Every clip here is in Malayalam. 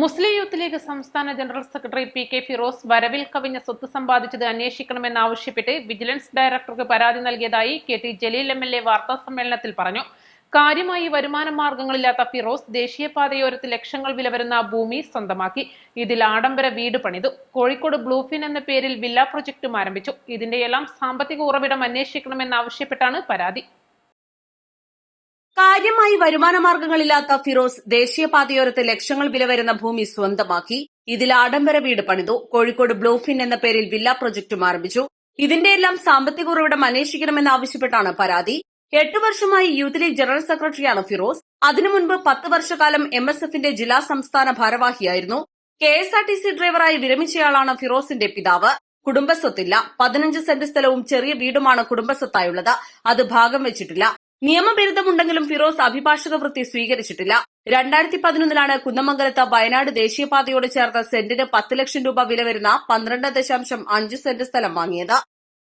മുസ്ലിം യൂത്ത് ലീഗ് സംസ്ഥാന general secretary P K Firoz വരവിൽ കവിഞ്ഞ സ്വത്ത് സമ്പാദിച്ചത് അന്വേഷിക്കണമെന്നാവശ്യപ്പെട്ട് വിജിലൻസ് ഡയറക്ടർക്ക് പരാതി നൽകിയതായി K T Jaleel M L A വാർത്താ സമ്മേളനത്തിൽ പറഞ്ഞു. കാര്യമായി വരുമാന മാർഗങ്ങളില്ലാത്ത ഫിറോസ് ദേശീയപാതയോരത്ത് ലക്ഷങ്ങൾ വില വരുന്ന ഭൂമി സ്വന്തമാക്കി. ഇതിൽ ആഡംബര വീട് പണിതു. കോഴിക്കോട് ബ്ലൂഫിൻ എന്ന പേരിൽ വില്ല പ്രൊജക്ടും ആരംഭിച്ചു. ഇതിന്റെയെല്ലാം സാമ്പത്തിക ഉറവിടം അന്വേഷിക്കണമെന്നാവശ്യപ്പെട്ടാണ് പരാതി. കാര്യമായി വരുമാന മാർഗങ്ങളില്ലാത്ത ഫിറോസ് ദേശീയപാതയോരത്ത് ലക്ഷങ്ങൾ വില വരുന്ന ഭൂമി സ്വന്തമാക്കി. ഇതിൽ ആഡംബര വീട് പണിതു. കോഴിക്കോട് ബ്ലൂഫിൻ എന്ന പേരിൽ വില്ല പ്രൊജക്ടും ആരംഭിച്ചു. ഇതിന്റെ എല്ലാം സാമ്പത്തിക ഉറവിടം അന്വേഷിക്കണമെന്നാവശ്യപ്പെട്ടാണ് പരാതി. എട്ടു വർഷമായി യൂത്ത് ലീഗ് ജനറൽ സെക്രട്ടറിയാണ് ഫിറോസ്. അതിനു മുൻപ് പത്ത് വർഷക്കാലം എം എസ് എഫിന്റെ ജില്ലാ സംസ്ഥാന ഭാരവാഹിയായിരുന്നു. K S R T C ഡ്രൈവറായി വിരമിച്ചയാളാണ് ഫിറോസിന്റെ പിതാവ്. കുടുംബസ്വത്തില്ല. പതിനഞ്ച് സെന്റ് സ്ഥലവും ചെറിയ വീടുമാണ് കുടുംബസ്വത്തായുള്ളത്. അത് ഭാഗം വെച്ചിട്ടില്ല. നിയമബിരുദമുണ്ടെങ്കിലും ഫിറോസ് അഭിഭാഷക വൃത്തി സ്വീകരിച്ചിട്ടില്ല. രണ്ടായിരത്തി പതിനൊന്നിലാണ് കുന്നമംഗലത്ത് വയനാട് ദേശീയപാതയോട് ചേർത്ത് സെന്റിന് പത്ത് ലക്ഷം രൂപ വില വരുന്ന പന്ത്രണ്ട് ദശാംശം അഞ്ച് സെന്റ് സ്ഥലം വാങ്ങിയത്.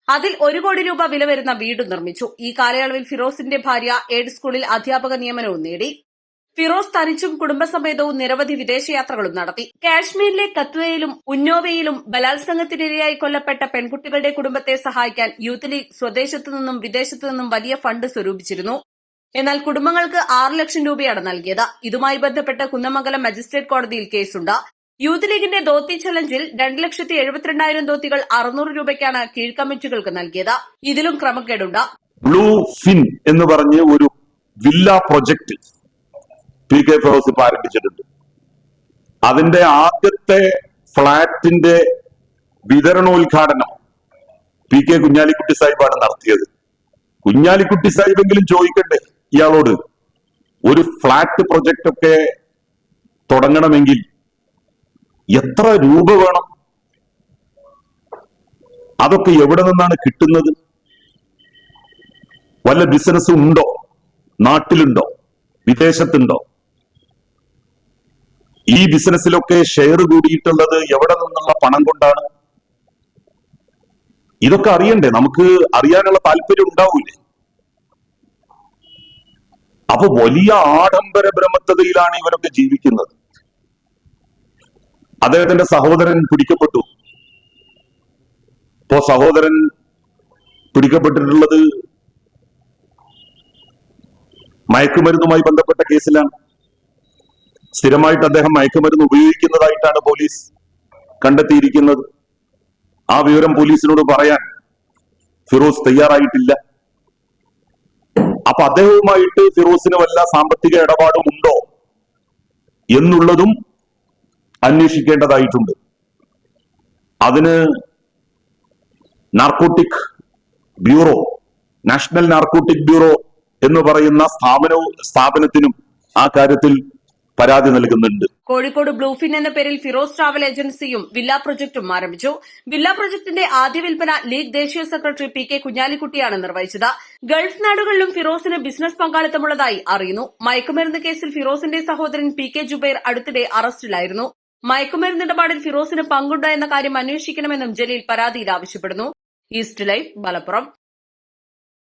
അതിൽ ഒരു കോടി രൂപ വില വരുന്ന വീട് നിർമ്മിച്ചു. ഈ കാലയളവിൽ ഫിറോസിന്റെ ഭാര്യ എയ്ഡ് സ്കൂളിൽ അധ്യാപക നിയമനവും നേടി. ഫിറോസ് തനിച്ചും കുടുംബസമേതവും നിരവധി വിദേശയാത്രകളും നടത്തി. കാശ്മീരിലെ കത്വയിലും ഉന്നോവയിലും ബലാത്സംഗത്തിനിരയായി കൊല്ലപ്പെട്ട പെൺകുട്ടികളുടെ കുടുംബത്തെ സഹായിക്കാൻ യൂത്ത് ലീഗ് സ്വദേശത്തു നിന്നും വിദേശത്തു നിന്നും വലിയ ഫണ്ട് സ്വരൂപിച്ചിരുന്നു. എന്നാൽ കുടുംബങ്ങൾക്ക് ആറ് ലക്ഷം രൂപയാണ് നൽകിയത്. ഇതുമായി ബന്ധപ്പെട്ട് കുന്നമംഗലം മജിസ്ട്രേറ്റ് കോടതിയിൽ കേസുണ്ട്. യൂത്ത് ലീഗിന്റെ ദോത്തി ചലഞ്ചിൽ രണ്ട് ലക്ഷത്തി എഴുപത്തിരണ്ടായിരം ധോത്തികൾ അറുന്നൂറ് രൂപയ്ക്കാണ് കീഴ് കമ്മിറ്റികൾക്ക് നൽകിയത്. ഇതിലും ക്രമക്കേടുണ്ട്. ബ്ലൂ ഫിൻ എന്ന് പറഞ്ഞ് ഒരു villa project P K Firoz ഇപ്പൊ ആരംഭിച്ചിട്ടുണ്ട്. അതിന്റെ ആദ്യത്തെ ഫ്ളാറ്റിന്റെ വിതരണോദ്ഘാടനം പി കെ കുഞ്ഞാലിക്കുട്ടി സാഹിബാണ് നടത്തിയത്. കുഞ്ഞാലിക്കുട്ടി സാഹിബെങ്കിലും ചോദിക്കട്ടെ ഇയാളോട്? ഒരു ഫ്ളാറ്റ് പ്രൊജക്ട് ഒക്കെ തുടങ്ങണമെങ്കിൽ എത്ര രൂപ വേണം? അതൊക്കെ എവിടെ നിന്നാണ് കിട്ടുന്നത്? വല്ല ബിസിനസ് ഉണ്ടോ? നാട്ടിലുണ്ടോ? വിദേശത്തുണ്ടോ? ഈ ബിസിനസ്സിലൊക്കെ ഷെയർ കൂടിയിട്ടുള്ളത് എവിടെ നിന്നുള്ള പണം കൊണ്ടാണ്? ഇതൊക്കെ അറിയണ്ടേ? നമുക്ക് അറിയാനുള്ള താല്പര്യം ഉണ്ടാവൂലേ? അപ്പൊ വലിയ ആഡംബര ബ്രഹ്മത്തതയിലാണ് ഇവരൊക്കെ ജീവിക്കുന്നത്. അദ്ദേഹത്തിന്റെ സഹോദരൻ പിടിക്കപ്പെട്ടു. ഇപ്പോ സഹോദരൻ പിടിക്കപ്പെട്ടിട്ടുള്ളത് മയക്കുമരുന്നുമായി ബന്ധപ്പെട്ട കേസിലാണ്. സ്ഥിരമായിട്ട് അദ്ദേഹം മയക്കുമരുന്ന് ഉപയോഗിക്കുന്നതായിട്ടാണ് പോലീസ് കണ്ടെത്തിയിരിക്കുന്നത്. ആ വിവരം പോലീസിനോട് പറയാൻ ഫിറോസ് തയ്യാറായിട്ടില്ല. അപ്പൊ അദ്ദേഹവുമായിട്ട് ഫിറോസിന് വല്ല സാമ്പത്തിക ഇടപാടും ഉണ്ടോ എന്നുള്ളതും അന്വേഷിക്കേണ്ടതായിട്ടുണ്ട്. അതിന് narcotic bureau national narcotic bureau എന്ന് പറയുന്ന സ്ഥാപനവും സ്ഥാപനത്തിനും ആ കാര്യത്തിൽ പരാതി നൽകുന്നുണ്ട്. കോഴിക്കോട് ബ്ലൂഫിൻ എന്ന പേരിൽ ഫിറോസ് ട്രാവൽ ഏജൻസിയും വില്ല പ്രൊജക്ടും ആരംഭിച്ചു. വില്ല പ്രൊജക്ടിന്റെ ആദ്യ വിൽപ്പന ലീഗ് ദേശീയ സെക്രട്ടറി പി കെ കുഞ്ഞാലിക്കുട്ടിയാണ് നിർവഹിച്ചത്. ഗൾഫ് നാടുകളിലും ഫിറോസിന് ബിസിനസ് പങ്കാളിത്തമുള്ളതായി അറിയുന്നു. മയക്കുമരുന്ന് കേസിൽ ഫിറോസിന്റെ സഹോദരൻ പി കെ ജുബൈർ അടുത്തിടെ അറസ്റ്റിലായിരുന്നു. മയക്കുമരുന്ന് ഇടപാടിൽ ഫിറോസിന് പങ്കുണ്ടോ എന്ന കാര്യം അന്വേഷിക്കണമെന്നും ജലീൽ പരാതിയിൽ ആവശ്യപ്പെടുന്നു. East life Malappuram.